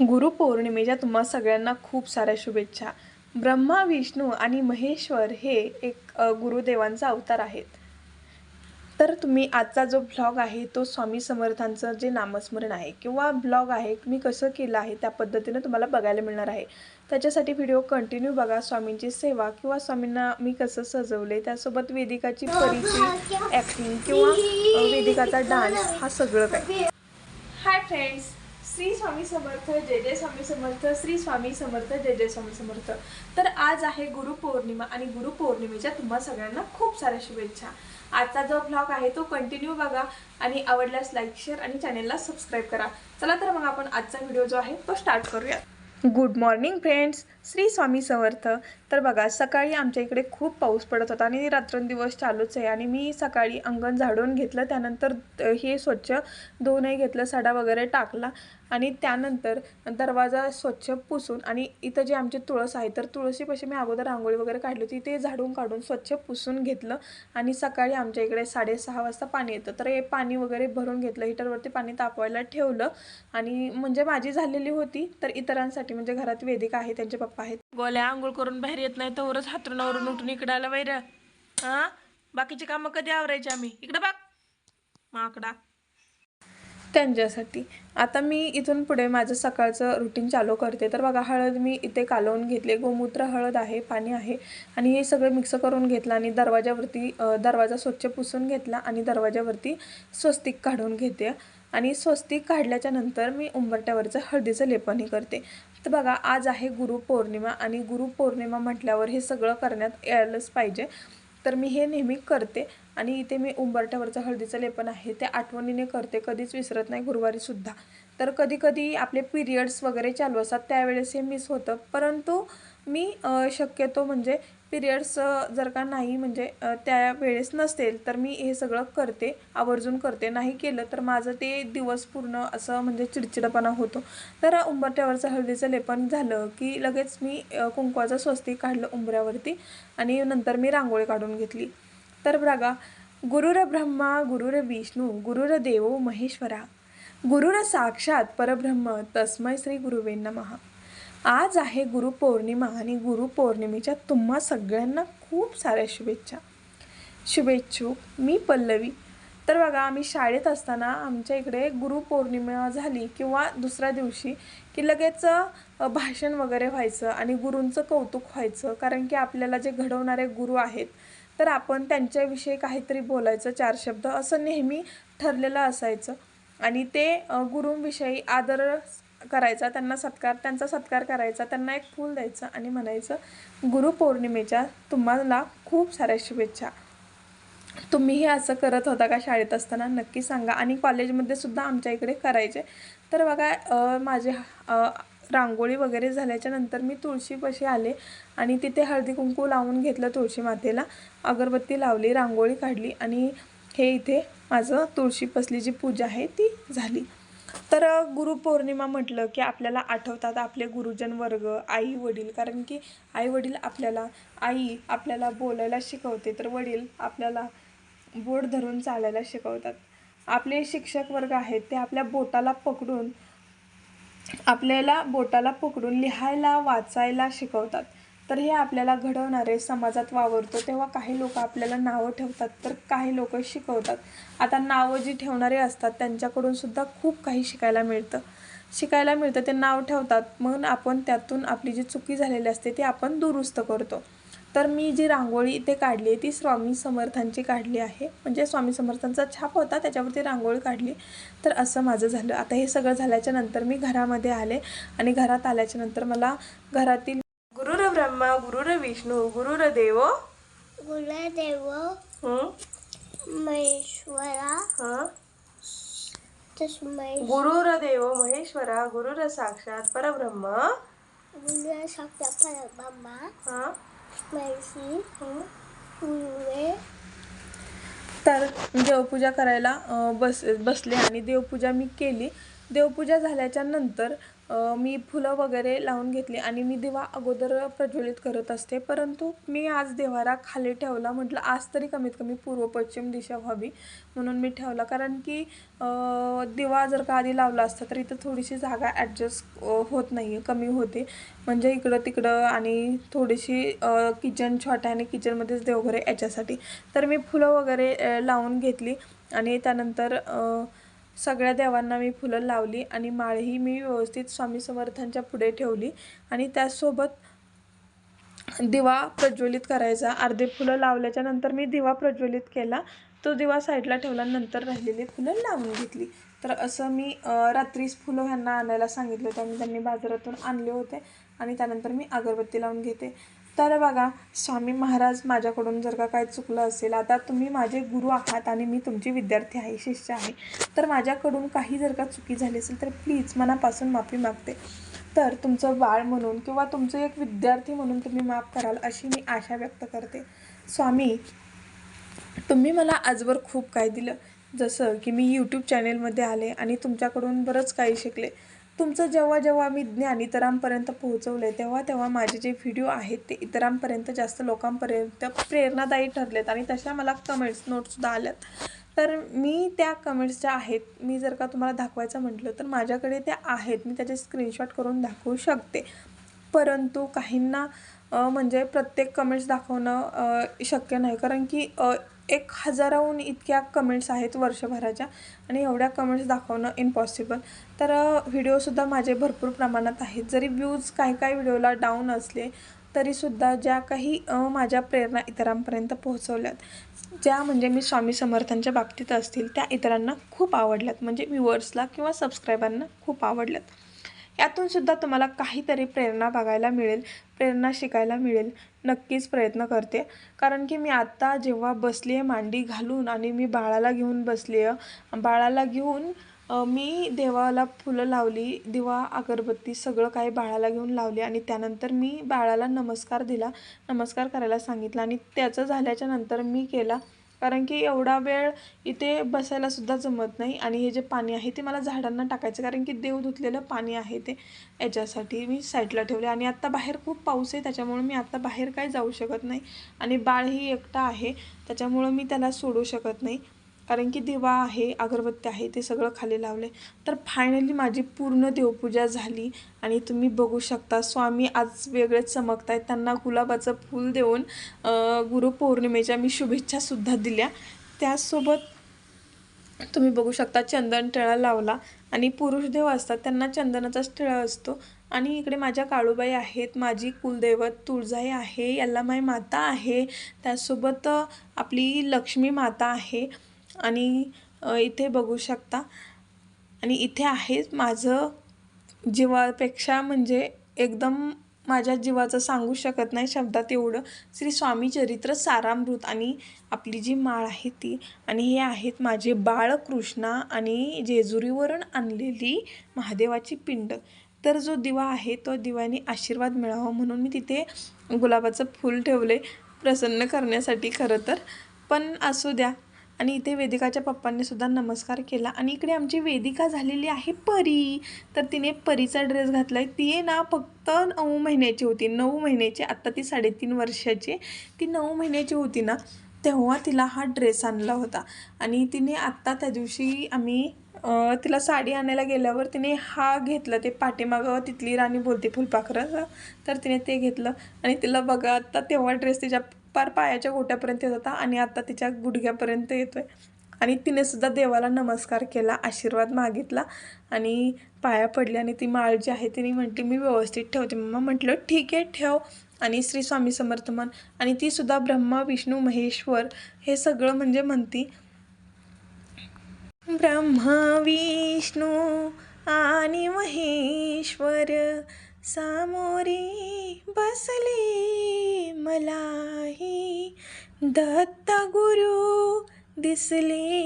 गुरुपौर्णिमेच्या तुम्हा सगळ्यांना खूप साऱ्या शुभेच्छा. ब्रह्मा विष्णू आणि महेश्वर हे एक गुरुदेवांचा अवतार आहेत. तर तुम्ही आजचा जो ब्लॉग आहे तो स्वामी समर्थांचं जे नामस्मरण आहे किंवा ब्लॉग आहे मी कसं केलं आहे त्या पद्धतीनं तुम्हाला बघायला मिळणार आहे. त्याच्यासाठी व्हिडिओ कंटिन्यू बघा स्वामींची सेवा किंवा स्वामींना मी कसं सजवले त्यासोबत वेदिकाची परीची ॲक्टिंग किंवा वेदिकाचा डान्स हा सगळं काही हाय फ्रेंड्स श्री स्वामी समर्थ जय जय स्वामी समर्थ श्री स्वामी समर्थ जय जय स्वामी समर्थ. तर आज आहे गुरुपौर्णिमा आणि गुरुपौर्णिमेच्या तुम्हा सगळ्यांना खूप साऱ्या शुभेच्छा. आजचा जो ब्लॉग आहे तो कंटिन्यू बघा आणि आवडल्यास लाईक शेअर आणि चॅनेलला सबस्क्राईब करा. चला तर मग आपण आजचा व्हिडिओ जो आहे तो स्टार्ट करूया good morning friends Shri Swami Samarth. तर बघा सकाळी आमच्या इकडे खूप पाऊस पडत होता आणि रात्रंदिवस चालूच आहे. आणि मी सकाळी अंगण झाडून घेतलं त्यानंतर हे स्वच्छ धुवूनही घेतलं सडा वगैरे टाकला आणि त्यानंतर दरवाजा स्वच्छ पुसून आणि इथं जे आमची तुळस आहे तर तुळशीपाशी मी अगोदर रांगोळी वगैरे काढली होती ते झाडून काढून स्वच्छ पुसून घेतलं आणि सकाळी आमच्या इकडे साडेसहा वाजता पाणी येतं. तर हे पाणी वगैरे भरून घेतलं हिटरवरती पाणी तापवायला ठेवलं आणि म्हणजे माझी झालेली होती तर इतरांसाठी म्हणजे घरात वेदिका आहे त्यांचे पप्पा आहेत. गोल्या आंघोळ करून बाहेर येत नाही तवरच हातरुणावरून उठून इकडे आला वैर. हा? बाकीची कामं कधी आवरायची आम्ही? इकडे बघ. माकडा. त्यांच्यासाठी. आता मी इथून पुढे माझं सकाळचं रुटीन चालू करते. तर बघा हळद मी इथे कालवून घेतले. गोमूत्र हळद आहे पाणी आहे. आणि हे सगळं मिक्स करून घेतलं आणि दरवाजावरती दरवाजा स्वच्छ पुसून घेतला आणि दरवाजावरती स्वस्तिक काढून घेते. आणि स्वस्तिक काढल्याच्या नंतर मी उंबरट्यावरचं हळदीचं लेपनही करते. तर बघा आज आहे गुरुपौर्णिमा आणि गुरुपौर्णिमा म्हटल्यावर हे सगळं करण्यात यायलाच पाहिजे. तर मी हे नेहमी करते आणि इथे मी उंबरट्यावरचं हळदीचं लेपन आहे ते आठवणीने करते कधीच विसरत नाही गुरुवारीसुद्धा तर कधीकधी आपले पिरियड्स वगैरे चालू असतात त्यावेळेस हे मिस होतं. परंतु मी शक्यतो म्हणजे पिरियड्स जर का नाही म्हणजे त्या वेळेस नसेल तर मी हे सगळं करते आवर्जून करते. नाही केलं तर माझं ते दिवस पूर्ण असं म्हणजे चिडचिडपणा होतो. तर उंबरट्यावरचं हळदीचं लेपन झालं की लगेच मी कुंकवाचं स्वस्तिक काढलं उंबऱ्यावरती आणि नंतर मी रांगोळी काढून घेतली. तर बघा गुरुर ब्रह्मा गुरुर विष्णू गुरुर देवो महेश्वरा गुरुर साक्षात परब्रह्म तस्मै श्री गुरुवे महा आज आहे गुरुपौर्णिमा आणि गुरुपौर्णिमेच्या तुम्हा सगळ्यांना खूप साऱ्या शुभेच्छा. शुभेच्छुक मी पल्लवी. तर बघा आम्ही शाळेत असताना आमच्या इकडे गुरुपौर्णिमा झाली किंवा दुसऱ्या दिवशी की लगेच भाषण वगैरे व्हायचं आणि गुरूंचं कौतुक व्हायचं. कारण की आपल्याला जे घडवणारे गुरु आहेत तर आपण त्यांच्याविषयी काहीतरी बोलायचं चार शब्द असं नेहमी ठरलेलं असायचं. आणि ते गुरूंविषयी आदर करायचा त्यांना सत्कार त्यांचा सत्कार करायचा त्यांना एक फूल द्यायचं आणि म्हणायचं गुरुपौर्णिमेच्या तुम्हाला खूप साऱ्या शुभेच्छा. तुम्हीही असं करत होता का शाळेत असताना? नक्की सांगा. आणि कॉलेजमध्ये सुद्धा आमच्या इकडे करायचे. तर बघा माझे रांगोळी वगैरे झाल्याच्यानंतर मी तुळशीपाशी आले आणि तिथे हळदी कुंकू लावून घेतलं तुळशी मातेला. अगरबत्ती लावली रांगोळी काढली आणि हे इथे माझं तुळशी पसली जी पूजा आहे ती झाली. तर गुरुपौर्णिमा म्हटलं की आपल्याला आठवतात आपले गुरुजन वर्ग आई वडील. कारण की आई वडील आपल्याला आई आपल्याला बोलायला शिकवते तर वडील आपल्याला बोट धरून चालायला शिकवतात. आपले शिक्षक वर्ग आहेत ते आपल्या बोटाला पकडून आपल्याला बोटाला पकडून लिहायला वाचायला शिकवतात. तर हे आपल्याला घडवणारे समाजात वावरतो तेव्हा काही लोक आपल्याला नावं ठेवतात. तर काही लोक शिकवतात. आता नावं जी ठेवणारे असतात त्यांच्याकडून सुद्धा खूप काही शिकायला मिळतं. शिकायला मिळतं ते नाव ठेवतात. म्हणून आपण त्यातून आपली जी चुकी झालेली असते ती आपण दुरुस्त करतो. तर मी जी रांगोळी इथे काढली आहे ती स्वामी समर्थांची काढली आहे. म्हणजे स्वामी समर्थांचा छाप होता त्याच्यावरती रांगोळी काढली. तर असं माझं झालं. आता हे सगळं झाल्याच्यानंतर मी घरामध्ये आले आणि घरात आल्याच्यानंतर मला घरातील विष्णू गुरुर देव गुरुदेव महेश्वरा हं. तस्मै गुरुर देव महेश्वरा गुरुर साक्षात परब्रह्म. गुरु सप्त परब्रह्मा तर देवपूजा करायला बस बसले आणि देवपूजा मी केली. देवपूजा झाल्याच्यानंतर मी फुलं वगैरे लावून घेतली आणि मी दिवा अगोदर प्रज्वलित करत असते. परंतु मी आज देवारा खाली ठेवला म्हटलं आज तरी कमीत कमी पूर्व पश्चिम दिशा व्हावी म्हणून मी ठेवला. कारण की दिवा जर का आधी लावला असता तर इथं थोडीशी जागा ॲडजस्ट होत नाही आहे कमी होते. म्हणजे इकडं तिकडं आणि थोडीशी किचन छोटा आणि किचनमध्येच देवघर याच्यासाठी. तर मी फुलं वगैरे लावून घेतली आणि त्यानंतर सगळ्या देवांना मी फुलं लावली आणि माळही मी व्यवस्थित स्वामी समर्थांच्या पुढे ठेवली. आणि त्याचसोबत दिवा प्रज्वलित करायचा. अर्धे फुलं लावल्याच्या नंतर मी दिवा प्रज्वलित केला. तो दिवा साईडला ठेवल्यानंतर राहिलेली फुलं लावून घेतली. तर असं मी रात्रीच फुलं ह्यांना आणायला सांगितलं होतं. आणि त्यांनी बाजारातून आणले होते. आणि त्यानंतर मी अगरबत्ती लावून घेते. तर बघा स्वामी महाराज माझ्याकडून जर का काय चुकलं असेल आता तुम्ही माझे गुरु आहात आणि मी तुमची विद्यार्थी आहे शिष्य आहे तर माझ्याकडून काही जर का चुकी झाली असेल तर प्लीज मनापासून माफी मागते. तर तुमचं बाळ म्हणून किंवा तुमचं एक विद्यार्थी म्हणून तुम्ही माफ कराल अशी मी आशा व्यक्त करते. स्वामी तुम्ही मला आजवर खूप काय दिलं. जसं की मी यूट्यूब चॅनेलमध्ये आले आणि तुमच्याकडून बरंच काही शिकले. तुमचं जेव्हा जेव्हा मी ज्ञान इतरांपर्यंत पोहोचवलं आहे तेव्हा तेव्हा माझे जे व्हिडिओ आहेत ते इतरांपर्यंत जास्त लोकांपर्यंत प्रेरणादायी ठरलेत आणि तशा मला कमेंट्स नोटसुद्धा आल्यात. तर मी त्या कमेंट्स ज्या आहेत मी जर का तुम्हाला दाखवायचं म्हटलं तर माझ्याकडे त्या आहेत. मी त्याचे स्क्रीनशॉट करून दाखवू शकते. परंतु काहींना म्हणजे प्रत्येक कमेंट्स दाखवणं शक्य नाही. कारण की एक हजाराहून इतक्या कमेंट्स आहेत वर्षभराच्या आणि एवढ्या कमेंट्स दाखवणं इम्पॉसिबल तर व्हिडिओसुद्धा माझे भरपूर प्रमाणात आहेत. जरी व्ह्यूज काही काही व्हिडिओला डाऊन असले तरीसुद्धा ज्या काही माझ्या प्रेरणा इतरांपर्यंत पोहोचवल्यात ज्या म्हणजे मी स्वामी समर्थांच्या बाबतीत असतील त्या इतरांना खूप आवडल्यात. म्हणजे व्ह्युअर्सला किंवा सबस्क्रायबरना खूप आवडल्यात. यातून सुद्धा तुम्हाला काहीतरी प्रेरणा बघायला मिळेल प्रेरणा शिकायला मिळेल. नक्कीच प्रयत्न करते. कारण की मी आत्ता जेव्हा बसली आहे मांडी घालून आणि मी बाळाला घेऊन बसली आहे बाळाला घेऊन मी देवाला फुलं लावली दिवा अगरबत्ती सगळं काही बाळाला घेऊन लावली आणि त्यानंतर मी बाळाला नमस्कार दिला नमस्कार करायला सांगितलं आणि त्याचं झाल्याच्यानंतर मी केला. कारण की एवढा वेळ इथे बसायला सुद्धा जमत नाही. आणि हे जे पाणी आहे ते मला झाडांना टाकायचं कारण की देव धुतलेलं पाणी आहे ते याच्यासाठी मी साईडला ठेवले. आणि आत्ता बाहेर खूप पाऊस आहे. त्याच्यामुळे मी आत्ता बाहेर काही जाऊ शकत नाही. आणि बाळही एकटा आहे. त्याच्यामुळं मी त्याला सोडू शकत नाही. कारण की दिवा आहे अगरबत्ती आहे ते सगळं खाली लावले तर फायनली माझी पूर्ण देवपूजा झाली आणि तुम्ही बघू शकता स्वामी आज वेगळेच चमकत आहेत त्यांना गुलाबाचं फूल देऊन गुरुपौर्णिमेच्या मी शुभेच्छासुद्धा दिल्या. त्याचसोबत तुम्ही बघू शकता चंदन टिळा लावला आणि पुरुष देव असतात त्यांना चंदनाचाच टिळा असतो. आणि इकडे माझ्या काळूबाई आहेत माझी कुलदैवत तुळजाई आहे यल्लामाई माता आहे. त्यासोबत आपली लक्ष्मी माता आहे. आणि इथे बघू शकता. आणि इथे आहे माझं जीवापेक्षा म्हणजे एकदम माझ्या जीवाचं सांगू शकत नाही शब्दात एवढं. श्री स्वामी चरित्र सारामृत आणि आपली जी माळ आहे ती. आणि हे आहेत माझे बाळकृष्णा आणि जेजुरीवरून आणलेली महादेवाची पिंड. तर जो दिवा आहे तो दिव्याने आशीर्वाद मिळावा म्हणून मी तिथे गुलाबाचं फूल ठेवले प्रसन्न करण्यासाठी खरं तर. पण असू द्या. आणि इथे वेदिकाच्या पप्पांनी सुद्धा नमस्कार केला. आणि इकडे आमची वेदिका झालेली आहे परी. तर तिने परीचा ड्रेस घातला आहे ती आहे ना फक्त नऊ महिन्याची होती. नऊ महिन्याची आत्ता ती साडेतीन वर्षाची. ती नऊ महिन्याची होती ना तेव्हा तिला हा ड्रेस आणला होता. आणि तिने आत्ता त्या दिवशी आम्ही तिला साडी आणायला गेल्यावर तिने हा घेतला. ते पाठीमागं तिथली राणी बोलते फुलपाखरं. तर तिने ते घेतलं. आणि तिला बघा आत्ता तेव्हा ड्रेस तिच्या पार पायाच्या गोट्यापर्यंत येत होता आणि आता तिच्या गुडघ्यापर्यंत येतो आहे आणि तिने सुद्धा देवाला नमस्कार केला आशीर्वाद मागितला आणि पाया पडले आणि ती माळ जी आहे तिने म्हटली मी व्यवस्थित ठेवते. मम्मा म्हटलं ठीक आहे ठेव. आणि श्री स्वामी समर्थमन आणि ती सुद्धा ब्रह्मा विष्णू महेश्वर हे सगळं म्हणजे म्हणती ब्रह्मा विष्णू आणि महेश्वर सामोरे बसले मलाही. दत्त गुरु दिसले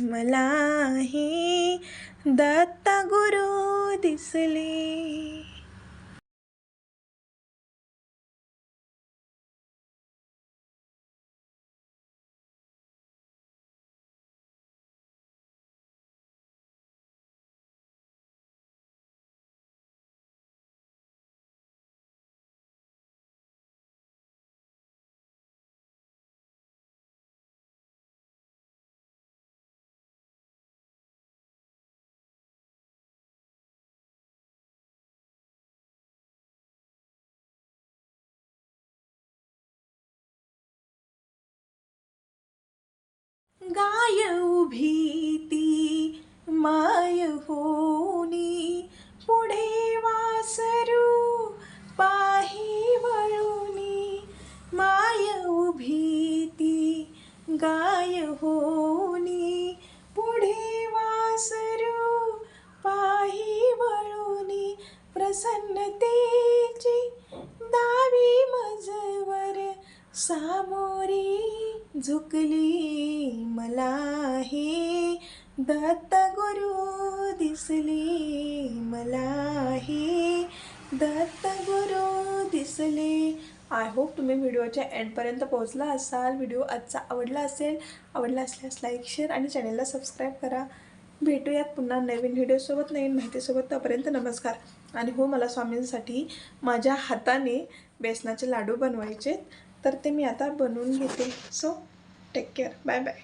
मलाही. दत्त गुरु दिसले. गाय उभी ती माय होनी पुढे वासरू पाही वळूनी माय उभी ती गाय होनी झुकली मला हे दत्त गुरु दिसले मला हे दत्त गुरु दिसले. आय होप तुम्ही व्हिडिओच्या एंडपर्यंत पोहोचला असाल. व्हिडिओ आजचा आवडला असेल आवडला असल्यास लाईक शेअर आणि चॅनलला सबस्क्राईब करा. भेटूयात पुन्हा नवीन व्हिडिओसोबत नवीन माहितीसोबत तोपर्यंत नमस्कार. आणि हो मला स्वामींसाठी माझ्या हाताने बेसनाचे लाडू बनवायचे तर ते मी आता बनवून घेते. So Take care. Bye bye.